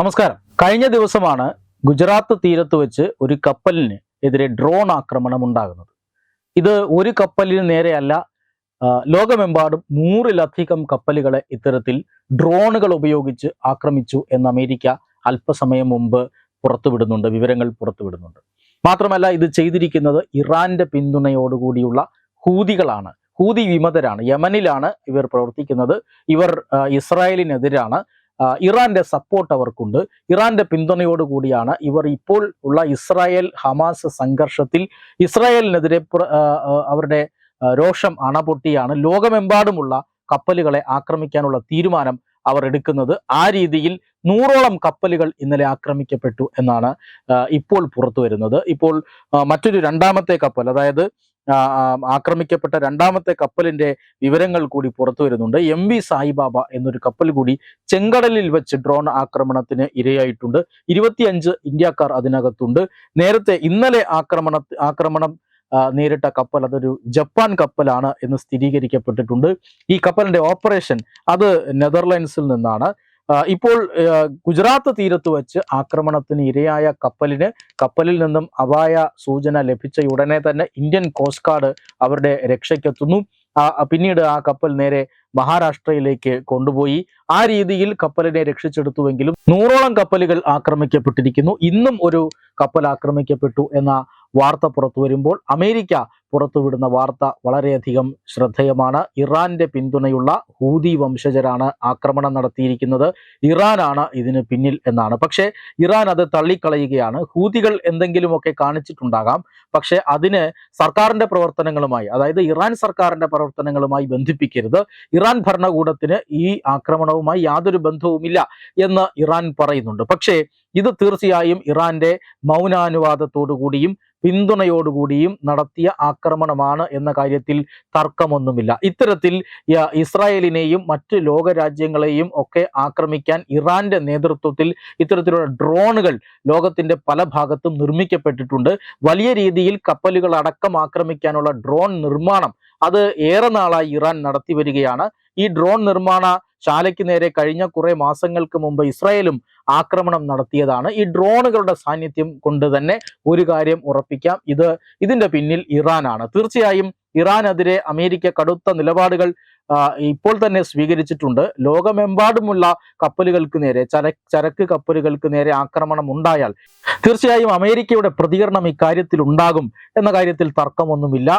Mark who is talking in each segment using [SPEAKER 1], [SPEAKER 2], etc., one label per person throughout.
[SPEAKER 1] നമസ്കാരം. കഴിഞ്ഞ ദിവസമാണ് ഗുജറാത്ത് തീരത്ത് വെച്ച് ഒരു കപ്പലിന് എതിരെ ഡ്രോൺ ആക്രമണം ഉണ്ടാകുന്നത്. ഇത് ഒരു കപ്പലിന് നേരെയല്ല ലോകമെമ്പാടും നൂറിലധികം കപ്പലുകളെ ഇത്തരത്തിൽ ഡ്രോണുകൾ ഉപയോഗിച്ച് ആക്രമിച്ചു എന്ന് അമേരിക്ക അല്പസമയം മുമ്പ് പുറത്തുവിടുന്നുണ്ട് വിവരങ്ങൾ പുറത്തുവിടുന്നുണ്ട്. മാത്രമല്ല ഇത് ചെയ്തിരിക്കുന്നത് ഇറാന്റെ പിന്തുണയോടുകൂടിയുള്ള ഹൂതികളാണ്. ഹൂതി വിമതരാണ്. യമനിലാണ് ഇവർ പ്രവർത്തിക്കുന്നത്. ഇവർ ഇസ്രായേലിനെതിരാണ്. ഇറാന്റെ സപ്പോർട്ട് അവർക്കുണ്ട്. ഇറാന്റെ പിന്തുണയോടുകൂടിയാണ് ഇവർ ഇപ്പോൾ ഉള്ള ഇസ്രായേൽ ഹമാസ് സംഘർഷത്തിൽ ഇസ്രായേലിനെതിരെ അവരുടെ രോഷം അണപൊട്ടിയാണ്. ലോകമെമ്പാടുമുള്ള കപ്പലുകളെ ആക്രമിക്കാനുള്ള തീരുമാനം അവർ എടുക്കുന്നത് ആ രീതിയിൽ നൂറോളം കപ്പലുകൾ ഇന്നലെ ആക്രമിക്കപ്പെട്ടു എന്നാണ് ഇപ്പോൾ പുറത്തു വരുന്നത്. ഇപ്പോൾ മറ്റൊരു രണ്ടാമത്തെ കപ്പൽ അതായത് ആക്രമിക്കപ്പെട്ട രണ്ടാമത്തെ കപ്പലിന്റെ വിവരങ്ങൾ കൂടി പുറത്തു വരുന്നുണ്ട്. എം വി സായിബാബ എന്നൊരു കപ്പൽ കൂടി ചെങ്കടലിൽ വെച്ച് ഡ്രോൺ ആക്രമണത്തിന് ഇരയായിട്ടുണ്ട്. ഇരുപത്തിയഞ്ച് ഇന്ത്യക്കാർ അതിനകത്തുണ്ട്. നേരത്തെ ഇന്നലെ ആക്രമണ ആക്രമണം നേരിട്ട കപ്പൽ അതൊരു ജപ്പാൻ കപ്പലാണ് എന്ന് സ്ഥിരീകരിക്കപ്പെട്ടിട്ടുണ്ട്. ഈ കപ്പലിന്റെ ഓപ്പറേഷൻ അത് നെതർലാൻഡ്സിൽ നിന്നാണ്. ഇപ്പോൾ ഗുജറാത്ത് തീരത്ത് വെച്ച് ആക്രമണത്തിന് ഇരയായ കപ്പലിന് കപ്പലിൽ നിന്നും അപായ സൂചന ലഭിച്ച ഉടനെ തന്നെ ഇന്ത്യൻ കോസ്റ്റ് ഗാർഡ് അവരുടെ രക്ഷയ്ക്കെത്തുന്നു. പിന്നീട് ആ കപ്പൽ നേരെ മഹാരാഷ്ട്രയിലേക്ക് കൊണ്ടുപോയി. ആ രീതിയിൽ കപ്പലിനെ രക്ഷിച്ചെടുത്തുവെങ്കിലും നൂറോളം കപ്പലുകൾ ആക്രമിക്കപ്പെട്ടിരിക്കുന്നു. ഇന്നും ഒരു കപ്പൽ ആക്രമിക്കപ്പെട്ടു എന്ന വാർത്ത പുറത്തു വരുമ്പോൾ അമേരിക്ക പുറത്തുവിടുന്ന വാർത്ത വളരെയധികം ശ്രദ്ധേയമാണ്. ഇറാന്റെ പിന്തുണയുള്ള ഹൂതി വംശജരാണ് ആക്രമണം നടത്തിയിരിക്കുന്നത്. ഇറാനാണ് ഇതിന് പിന്നിൽ എന്നാണ്. പക്ഷേ ഇറാൻ അത് തള്ളിക്കളയുകയാണ്. ഹൂതികൾ എന്തെങ്കിലുമൊക്കെ കാണിച്ചിട്ടുണ്ടാകാം. പക്ഷെ അതിന് സർക്കാരിന്റെ പ്രവർത്തനങ്ങളുമായി അതായത് ഇറാൻ സർക്കാരിന്റെ പ്രവർത്തനങ്ങളുമായി ബന്ധിപ്പിക്കരുത്. ഇറാൻ ഭരണകൂടത്തിന് ഈ ആക്രമണവുമായി യാതൊരു ബന്ധവുമില്ല എന്ന് ഇറാൻ പറയുന്നുണ്ട്. പക്ഷേ ഇത് തീർച്ചയായും ഇറാന്റെ മൗനാനുവാദത്തോടു കൂടിയും പിന്തുണയോടുകൂടിയും നടത്തിയ ആക്രമണമാണ് എന്ന കാര്യത്തിൽ തർക്കമൊന്നുമില്ല. ഇത്തരത്തിൽ ഇസ്രായേലിനെയും മറ്റ് ലോകരാജ്യങ്ങളെയും ഒക്കെ ആക്രമിക്കാൻ ഇറാന്റെ നേതൃത്വത്തിൽ ഇത്തരത്തിലുള്ള ഡ്രോണുകൾ ലോകത്തിന്റെ പല ഭാഗത്തും നിർമ്മിക്കപ്പെട്ടിട്ടുണ്ട്. വലിയ രീതിയിൽ കപ്പലുകൾ അടക്കം ആക്രമിക്കാനുള്ള ഡ്രോൺ നിർമ്മാണം അത് ഏറെ നാളായി ഇറാൻ നടത്തി വരികയാണ് ഈ ഡ്രോൺ നിർമ്മാണ ശാലയ്ക്ക് നേരെ കഴിഞ്ഞ കുറെ മാസങ്ങൾക്ക് മുമ്പ് ഇസ്രായേലും ആക്രമണം നടത്തിയതാണ്. ഈ ഡ്രോണുകളുടെ സാന്നിധ്യം കൊണ്ട് തന്നെ ഒരു കാര്യം ഉറപ്പിക്കാം. ഇത് ഇതിന്റെ പിന്നിൽ ഇറാനാണ്. തീർച്ചയായും ഇറാനെതിരെ അമേരിക്ക കടുത്ത നിലപാടുകൾ ഇപ്പോൾ തന്നെ സ്വീകരിച്ചിട്ടുണ്ട്. ലോകമെമ്പാടുമുള്ള കപ്പലുകൾക്ക് നേരെ ചര ചരക്ക് കപ്പലുകൾക്ക് നേരെ ആക്രമണം ഉണ്ടായാൽ തീർച്ചയായും അമേരിക്കയുടെ പ്രതികരണം ഇക്കാര്യത്തിൽ ഉണ്ടാകും എന്ന കാര്യത്തിൽ തർക്കമൊന്നുമില്ല.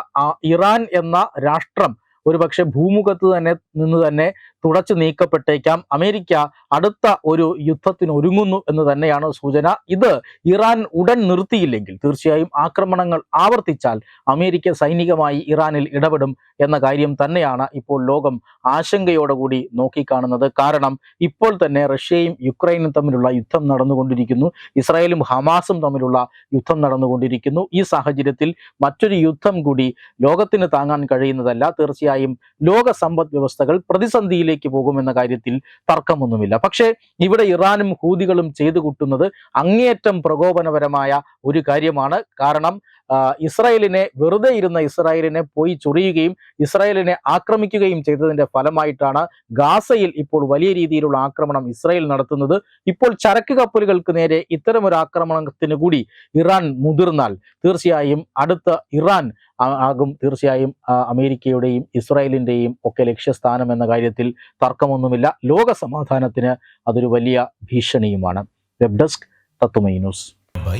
[SPEAKER 1] ഇറാൻ എന്ന രാഷ്ട്രം ഒരുപക്ഷെ ഭൂമുഖത്ത് തന്നെ നിന്ന് തന്നെ തുടച്ചു നീക്കപ്പെട്ടേക്കാം. അമേരിക്ക അടുത്ത ഒരു യുദ്ധത്തിന് ഒരുങ്ങുന്നു എന്ന് തന്നെയാണ് സൂചന. ഇത് ഇറാൻ ഉടൻ നിർത്തിയില്ലെങ്കിൽ തീർച്ചയായും ആക്രമണങ്ങൾ ആവർത്തിച്ചാൽ അമേരിക്ക സൈനികമായി ഇറാനിൽ ഇടപെടും എന്ന കാര്യം തന്നെയാണ് ഇപ്പോൾ ലോകം ആശങ്കയോടുകൂടി നോക്കിക്കാണുന്നത്. കാരണം ഇപ്പോൾ തന്നെ റഷ്യയും യുക്രൈനും തമ്മിലുള്ള യുദ്ധം നടന്നുകൊണ്ടിരിക്കുന്നു. ഇസ്രായേലും ഹമാസും തമ്മിലുള്ള യുദ്ധം നടന്നുകൊണ്ടിരിക്കുന്നു. ഈ സാഹചര്യത്തിൽ മറ്റൊരു യുദ്ധം കൂടി ലോകത്തിന് താങ്ങാൻ കഴിയുന്നതല്ല. തീർച്ചയായും ലോക സമ്പദ് വ്യവസ്ഥകൾ പ്രതിസന്ധിയിലേക്ക് പോകുമെന്ന കാര്യത്തിൽ തർക്കമൊന്നുമില്ല. പക്ഷേ ഇവിടെ ഇറാനും ഹൂതികളും ചെയ്തു കൂട്ടുന്നത് അങ്ങേയറ്റം പ്രകോപനപരമായ ഒരു കാര്യമാണ്. കാരണം ഇസ്രായേലിനെ വെറുതെ ഇരുന്ന ഇസ്രായേലിനെ പോയി ചൊറിയുകയും ഇസ്രായേലിനെ ആക്രമിക്കുകയും ചെയ്തതിന്റെ ഫലമായിട്ടാണ് ഗാസയിൽ ഇപ്പോൾ വലിയ രീതിയിലുള്ള ആക്രമണം ഇസ്രായേൽ നടത്തുന്നത്. ഇപ്പോൾ ചരക്ക് കപ്പലുകൾക്ക് നേരെ ഇത്തരമൊരു ആക്രമണത്തിന് കൂടി ഇറാൻ മുതിർന്നാൽ തീർച്ചയായും അടുത്ത ഇറാൻ ആകും തീർച്ചയായും അമേരിക്കയുടെയും ഇസ്രായേലിന്റെയും ഒക്കെ ലക്ഷ്യസ്ഥാനം എന്ന കാര്യത്തിൽ തർക്കമൊന്നുമില്ല. ലോക സമാധാനത്തിന് അതൊരു വലിയ ഭീഷണിയുമാണ്. വെബ് ഡെസ്ക് തത്തുമൈ news.
[SPEAKER 2] Bye.